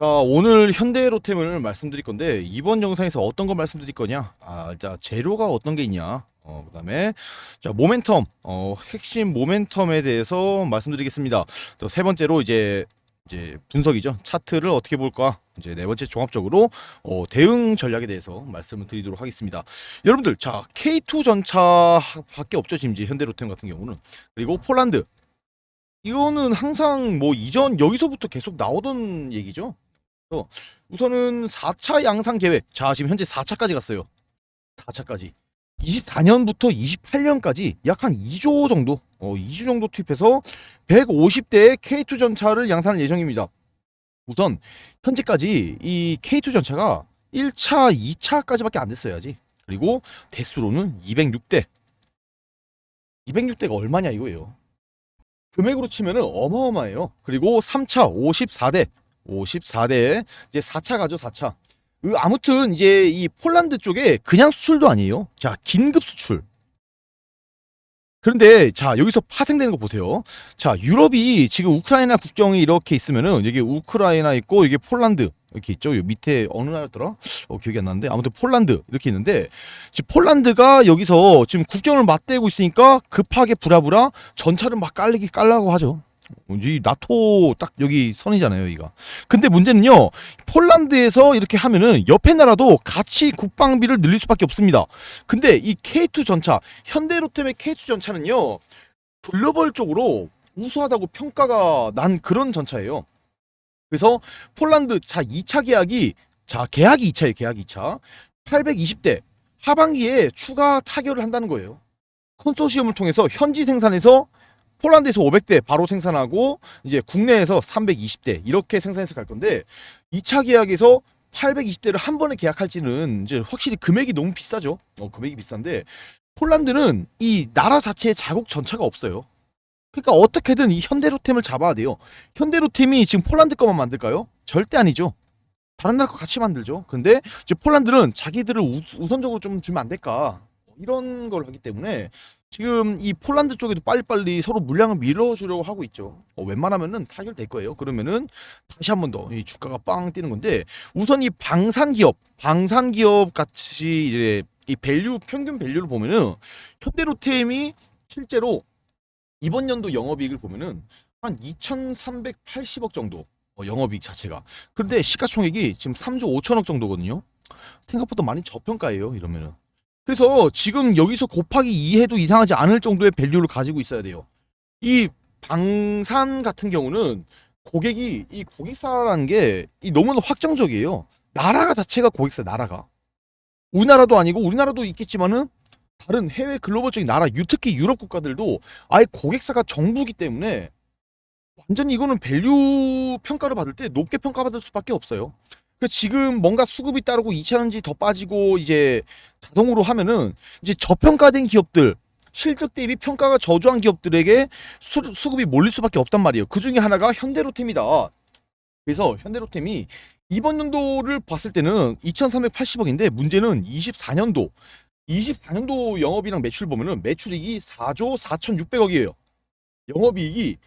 자, 오늘 현대로템을 말씀드릴 건데 이번 영상에서 어떤 걸 말씀드릴 거냐? 아, 자, 재료가 어떤 게 있냐? 어, 그 다음에 자, 모멘텀. 어, 핵심 모멘텀에 대해서 말씀드리겠습니다. 또 세 번째로 이제 이제 분석이죠. 차트를 어떻게 볼까? 이제 네 번째 종합적으로 어, 대응 전략에 대해서 말씀을 드리도록 하겠습니다. 여러분들, 자, K2 전차 밖에 없죠, 지금 이제 현대로템 같은 경우는. 그리고 폴란드. 이거는 항상 뭐 이전 여기서부터 계속 나오던 얘기죠. 그래서 우선은 4차 양상 계획. 자, 지금 현재 4차까지 갔어요. 4차까지. 24년부터 28년까지 약 한 2조 정도, 어, 2조 정도 투입해서 150대의 K2 전차를 양산할 예정입니다. 우선 현재까지 이 K2 전차가 1차, 2차까지밖에 안 됐어야지. 그리고 대수로는 206대. 206대가 얼마냐 이거예요. 금액으로 치면은 어마어마해요. 그리고 3차 54대, 54대 이제 4차 가죠 4차. 그 아무튼 이제 이 폴란드 쪽에 그냥 수출도 아니에요. 자 긴급 수출. 그런데 자 여기서 파생되는 거 보세요. 자 유럽이 지금 우크라이나 국경이 이렇게 있으면은 여기 우크라이나 있고 여기 폴란드 이렇게 있죠. 요 밑에 어느 나라더라? 어 기억이 안 나는데 아무튼 폴란드 이렇게 있는데 지금 폴란드가 여기서 지금 국경을 맞대고 있으니까 급하게 부라부라 전차를 막 깔리기 깔라고 하죠. 이 나토 딱 여기 선이잖아요, 여기가. 근데 문제는요, 폴란드에서 이렇게 하면은 옆에 나라도 같이 국방비를 늘릴 수밖에 없습니다. 근데 이 K2 전차, 현대로템의 K2 전차는요, 글로벌적으로 우수하다고 평가가 난 그런 전차예요. 그래서 폴란드 자 2차 계약이 자 계약이 2차예요, 계약이 2차. 820대 하반기에 추가 타결을 한다는 거예요. 컨소시엄을 통해서 현지 생산에서 폴란드에서 500대 바로 생산하고 이제 국내에서 320대 이렇게 생산해서 갈 건데 2차 계약에서 820대를 한 번에 계약할지는 이제 확실히 금액이 너무 비싸죠. 어, 금액이 비싼데 폴란드는 이 나라 자체에 자국 전차가 없어요. 그러니까 어떻게든 이 현대로템을 잡아야 돼요. 현대로템이 지금 폴란드 거만 만들까요? 절대 아니죠. 다른 나라 거 같이 만들죠. 근데 이제 폴란드는 자기들을 우, 우선적으로 좀 주면 안 될까? 이런 걸 하기 때문에 지금 이 폴란드 쪽에도 빨리빨리 서로 물량을 밀어주려고 하고 있죠. 어, 웬만하면은 타결될 거예요. 그러면은 다시 한 번 더 이 주가가 빵 뛰는 건데 우선 이 방산 기업, 방산 기업 같이 이제 이 밸류 평균 밸류를 보면은 현대로템이 실제로 이번 연도 영업이익을 보면은 한 2,380억 정도 어, 영업이익 자체가. 그런데 시가총액이 지금 3조 5천억 정도거든요. 생각보다 많이 저평가예요. 이러면은. 그래서 지금 여기서 곱하기 2해도 이상하지 않을 정도의 밸류를 가지고 있어야 돼요. 이 방산 같은 경우는 고객이 이 고객사라는 게이 너무나 확정적이에요. 나라가 자체가 고객사 나라가 우리나라도 아니고 우리나라도 있겠지만은 다른 해외 글로벌적인 나라, 유- 특히 유럽 국가들도 아예 고객사가 정부기 때문에 완전히 이거는 밸류 평가를 받을 때 높게 평가받을 수밖에 없어요. 그 지금 뭔가 수급이 따르고 2차전지 더 빠지고 이제 자동으로 하면은 이제 저평가된 기업들 실적 대비 평가가 저조한 기업들에게 수, 수급이 몰릴 수밖에 없단 말이에요. 그 중에 하나가 현대로템이다. 그래서 현대로템이 이번 연도를 봤을 때는 2,380억인데 문제는 24년도 24년도 영업이랑 매출 보면은 매출이익이 4조 4,600억이에요. 영업이익이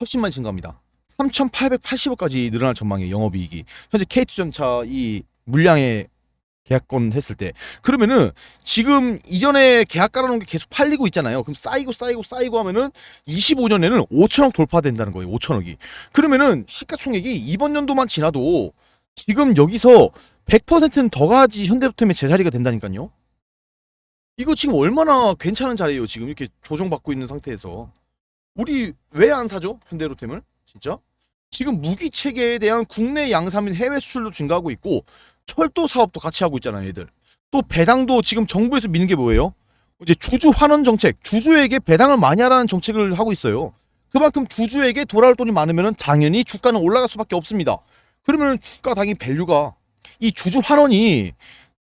훨씬 많이 증가합니다. 3,880억까지 늘어날 전망이에요. 영업이익이. 현재 K2 전차 이 물량에 계약권 했을 때 그러면은 지금 이전에 계약 깔아놓은 게 계속 팔리고 있잖아요. 그럼 쌓이고 쌓이고 쌓이고 하면은 25년에는 5천억 돌파된다는 거예요. 5천억이. 그러면은 시가총액이 이번 연도만 지나도 지금 여기서 100%는 더 가지 현대로템의 제자리가 된다니까요. 이거 지금 얼마나 괜찮은 자리예요. 지금 이렇게 조정받고 있는 상태에서 우리 왜 안 사죠? 현대로템을 진짜? 지금 무기 체계에 대한 국내 양산 및 해외 수출도 증가하고 있고 철도 사업도 같이 하고 있잖아요, 얘들. 또 배당도 지금 정부에서 미는 게 뭐예요? 이제 주주 환원 정책, 주주에게 배당을 많이 하라는 정책을 하고 있어요. 그만큼 주주에게 돌아올 돈이 많으면 당연히 주가는 올라갈 수밖에 없습니다. 그러면 주가 당연히 밸류가 이 주주 환원이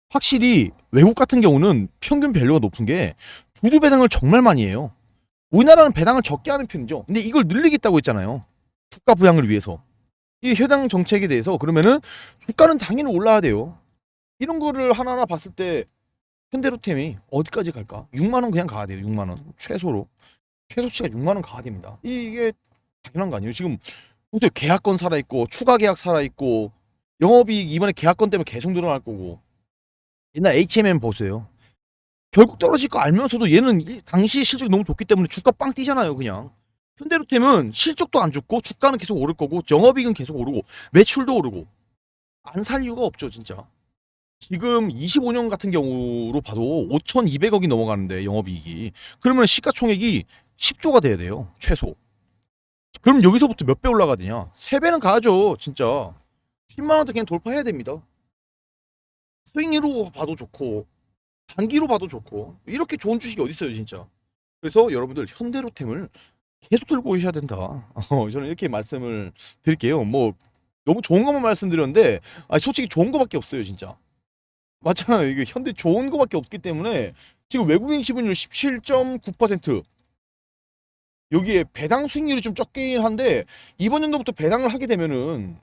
확실히 외국 같은 경우는 평균 밸류가 높은 게 주주 배당을 정말 많이 해요. 우리나라는 배당을 적게 하는 편이죠. 근데 이걸 늘리겠다고 했잖아요. 주가 부양을 위해서. 이 해당 정책에 대해서 그러면은 주가는 당연히 올라야 돼요. 이런 거를 하나하나 봤을 때 현대로템이 어디까지 갈까? 6만 원 그냥 가야 돼요. 6만 원 최소로 최소치가 6만 원 가야 됩니다. 이게 당연한 거 아니에요? 지금 근데 계약권 살아 있고 추가 계약 살아 있고 영업이익 이번에 계약권 때문에 계속 늘어날 거고 옛날 HMM 보세요. 결국 떨어질 거 알면서도 얘는 이- 당시 실적이 너무 좋기 때문에 주가 빵 뛰잖아요, 그냥. 현대로템은 실적도 안 좋고 주가는 계속 오를 거고 영업이익은 계속 오르고 매출도 오르고 안 살 이유가 없죠, 진짜. 지금 25년 같은 경우로 봐도 5,200억이 넘어가는데 영업이익이 그러면 시가총액이 10조가 돼야 돼요, 최소. 그럼 여기서부터 몇 배 올라가야 되냐? 3배는 가야죠, 진짜. 10만 원대 그냥 돌파해야 됩니다. 스윙으로 봐도 좋고 단기로 봐도 좋고 이렇게 좋은 주식이 어디 있어요 진짜 그래서 여러분들 현대로템을 계속 들고 오셔야 된다. 어, 저는 이렇게 말씀을 드릴게요. 뭐 너무 좋은 것만 말씀드렸는데 아 솔직히 좋은 거밖에 없어요 진짜. 맞잖아요. 이게 현대 좋은 거밖에 없기 때문에 지금 외국인 지분율 17.9% 여기에 배당 수익률이 좀 적긴 한데 이번 연도부터 배당을 하게 되면은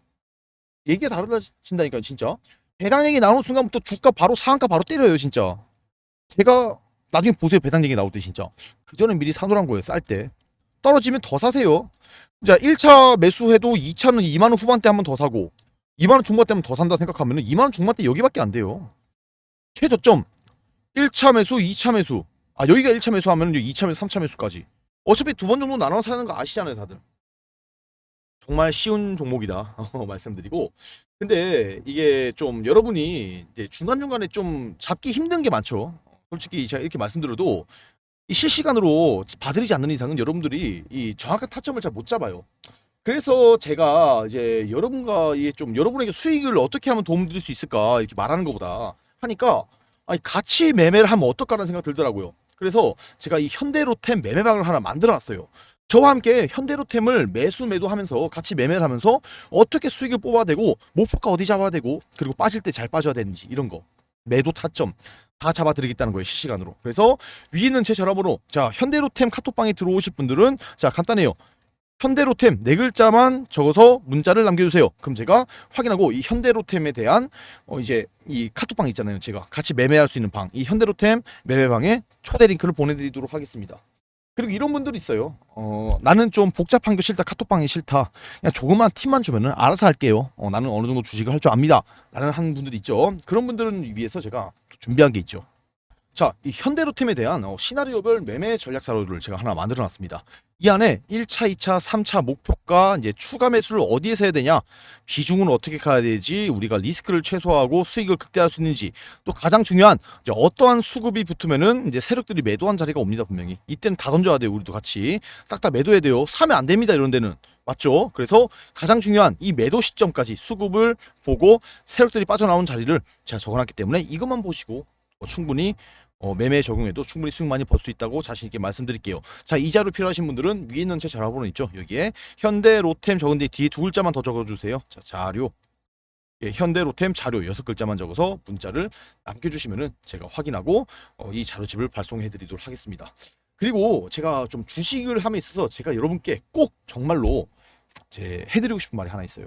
얘기가 달라진다니까요 진짜. 배당 얘기 나오는 순간부터 주가 바로 상한가 바로 때려요 진짜. 제가 나중에 보세요 배당 얘기 나올 때 진짜. 그 전에 미리 사놓으란 거예요 쌀 때 떨어지면 더 사세요. 자 1차 매수해도 2차는 2만원 후반대 한 번 더 사고 2만원 중반대 하면 더 산다 생각하면 2만원 중반대 여기밖에 안 돼요. 최저점. 1차 매수 2차 매수. 아 여기가 1차 매수 하면 2차 매수 3차 매수까지. 어차피 두 번 정도 나눠 사는 거 아시잖아요 다들. 정말 쉬운 종목이다. 어, 말씀드리고. 근데 이게 좀 여러분이 중간중간에 좀 잡기 힘든 게 많죠. 솔직히 제가 이렇게 말씀드려도 이 실시간으로 봐드리지 않는 이상은 여러분들이 이 정확한 타점을 잘 못 잡아요. 그래서 제가 이제 여러분과 이게 좀 여러분에게 수익을 어떻게 하면 도움 드릴 수 있을까 이렇게 말하는 것보다 하니까 아니 같이 매매를 하면 어떨까라는 생각 들더라고요. 그래서 제가 이 현대로템 매매방을 하나 만들어 놨어요. 저와 함께 현대로템을 매수 매도하면서 같이 매매를 하면서 어떻게 수익을 뽑아야 되고 목표가 어디 잡아야 되고 그리고 빠질 때 잘 빠져야 되는지 이런 거 매도 타점 다 잡아드리겠다는 거예요 실시간으로. 그래서 위에 있는 제 전화번호 자 현대로템 카톡방에 들어오실 분들은 자 간단해요. 현대로템 네 글자만 적어서 문자를 남겨주세요. 그럼 제가 확인하고 이 현대로템에 대한 어 이제 이 카톡방 있잖아요 제가 같이 매매할 수 있는 방. 이 현대로템 매매방에 초대 링크를 보내드리도록 하겠습니다 그리고 이런 분들이 있어요. 어, 나는 좀 복잡한 게 싫다. 카톡방이 싫다. 그냥 조그만 팁만 주면은 알아서 할게요. 어, 나는 어느 정도 주식을 할 줄 압니다. 라는 하는 분들이 있죠. 그런 분들은 위해서 제가 또 준비한 게 있죠. 자, 이 현대로템에 대한 어, 시나리오별 매매 전략 자료를 제가 하나 만들어 놨습니다. 이 안에 1차, 2차, 3차 목표가 이제 추가 매수를 어디에서 해야 되냐, 비중은 어떻게 가야 되지, 우리가 리스크를 최소화하고 수익을 극대화할 수 있는지, 또 가장 중요한 이제 어떠한 수급이 붙으면은 이제 세력들이 매도한 자리가 옵니다 분명히. 이때는 다 던져야 돼요 우리도 같이 싹 다 매도해야 돼요. 사면 안 됩니다 이런 데는 맞죠? 그래서 가장 중요한 이 매도 시점까지 수급을 보고 세력들이 빠져나온 자리를 제가 적어놨기 때문에 이것만 보시고 어, 충분히 어, 매매 적용해도 충분히 수익 많이 벌 수 있다고 자신 있게 말씀드릴게요. 자, 이 자료 필요하신 분들은 위에 있는 제 전화번호 있죠? 여기에 현대 로템 적은데 뒤에 두 글자만 더 적어 주세요. 자, 자료. 예, 현대 로템 자료 여섯 글자만 적어서 문자를 남겨 주시면은 제가 확인하고 어, 이 자료집을 발송해 드리도록 하겠습니다. 그리고 제가 좀 주식을 함에 있어서 제가 여러분께 꼭 정말로 제 해드리고 싶은 말이 하나 있어요.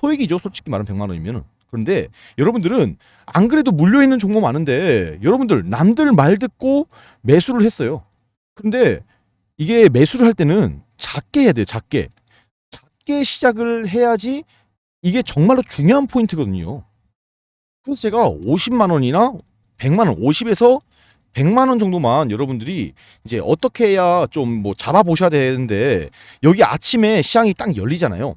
소액이죠 솔직히 말하면 100만 원이면은. 그런데 여러분들은 안 그래도 물려 있는 종목 많은데 여러분들 남들 말 듣고 매수를 했어요. 근데 이게 매수를 할 때는 작게 해야 돼요 작게. 작게 시작을 해야지 이게 정말로 중요한 포인트거든요. 그래서 제가 50만 원이나 100만 원 50에서 100만 원 정도만 여러분들이 이제 어떻게 해야 좀 뭐 잡아 보셔야 되는데 여기 아침에 시장이 딱 열리잖아요.